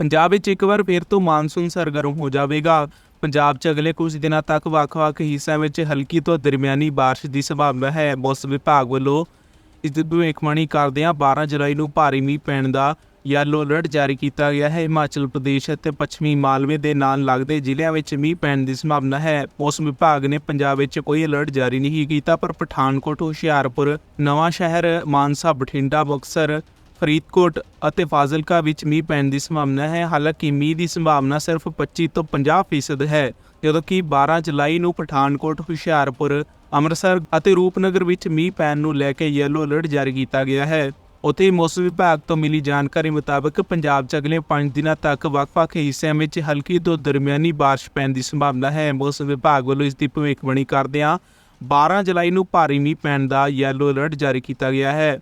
ਪੰਜਾਬ ਵਿੱਚ ਇੱਕ ਵਾਰ ਫਿਰ ਤੋਂ ਮਾਨਸੂਨ ਸਰਗਰਮ ਹੋ ਜਾਵੇਗਾ। ਪੰਜਾਬ 'ਚ ਅਗਲੇ ਕੁਝ ਦਿਨਾਂ ਤੱਕ ਵੱਖ-ਵੱਖ ਹਿੱਸਿਆਂ ਵਿੱਚ ਹਲਕੀ ਤੋਂ ਦਰਮਿਆਨੀ ਬਾਰਿਸ਼ ਦੀ ਸੰਭਾਵਨਾ ਹੈ। ਮੌਸਮ ਵਿਭਾਗ ਵੱਲੋਂ ਇਸ ਦੀ ਭਵਿੱਖਬਾਣੀ ਕਰਦਿਆਂ 12 ਜੁਲਾਈ ਨੂੰ ਭਾਰੀ ਮੀਂਹ ਪੈਣ ਦਾ ਯੈਲੋ ਅਲਰਟ ਜਾਰੀ ਕੀਤਾ ਗਿਆ ਹੈ। ਹਿਮਾਚਲ ਪ੍ਰਦੇਸ਼ ਅਤੇ ਪੱਛਮੀ ਮਾਲਵੇ ਦੇ ਨਾਲ ਲੱਗਦੇ ਜ਼ਿਲ੍ਹਿਆਂ ਵਿੱਚ ਮੀਂਹ ਪੈਣ ਦੀ ਸੰਭਾਵਨਾ ਹੈ। ਮੌਸਮ ਵਿਭਾਗ ਨੇ ਪੰਜਾਬ ਵਿੱਚ ਕੋਈ ਅਲਰਟ ਜਾਰੀ ਨਹੀਂ ਕੀਤਾ, ਪਰ ਪਠਾਨਕੋਟ, ਹੁਸ਼ਿਆਰਪੁਰ ਨਵਾਂ ਸ਼ਹਿਰ ਮਾਨਸਾ, ਬਠਿੰਡਾ, ਮੁਕਤਸਰ ਫਰੀਦਕੋਟ ਅਤੇ ਫਾਜ਼ਿਲਕਾ ਵਿੱਚ ਮੀਂਹ ਪੈਣ ਦੀ ਸੰਭਾਵਨਾ ਹੈ। ਹਾਲਾਂਕਿ ਮੀਂਹ ਦੀ ਸੰਭਾਵਨਾ ਸਿਰਫ 25 ਤੋਂ 50% ਹੈ, ਜਦੋਂ ਕਿ 12 ਜੁਲਾਈ ਨੂੰ ਪਠਾਨਕੋਟ, ਹੁਸ਼ਿਆਰਪੁਰ, ਅੰਮ੍ਰਿਤਸਰ ਅਤੇ ਰੂਪਨਗਰ ਵਿੱਚ ਮੀਂਹ ਪੈਣ ਨੂੰ ਲੈ ਕੇ ਯੈਲੋ ਅਲਰਟ ਜਾਰੀ ਕੀਤਾ ਗਿਆ ਹੈ। ਉੱਥੇ ਮੌਸਮ ਵਿਭਾਗ ਤੋਂ ਮਿਲੀ ਜਾਣਕਾਰੀ ਮੁਤਾਬਕ ਪੰਜਾਬ 'ਚ ਅਗਲੇ 5 ਦਿਨਾਂ ਤੱਕ ਵੱਖ-ਵੱਖ ਹਿੱਸਿਆਂ ਵਿੱਚ ਹਲਕੀ ਤੋਂ ਦਰਮਿਆਨੀ ਬਾਰਿਸ਼ ਪੈਣ ਦੀ ਸੰਭਾਵਨਾ ਹੈ। ਮੌਸਮ ਵਿਭਾਗ ਵੱਲੋਂ ਇਸ ਦੀ ਭਵਿੱਖਬਾਣੀ ਕਰਦਿਆਂ 12 ਜੁਲਾਈ ਨੂੰ ਭਾਰੀ ਮੀਂਹ ਪੈਣ ਦਾ ਯੈਲੋ ਅਲਰਟ ਜਾਰੀ ਕੀਤਾ ਗਿਆ ਹੈ।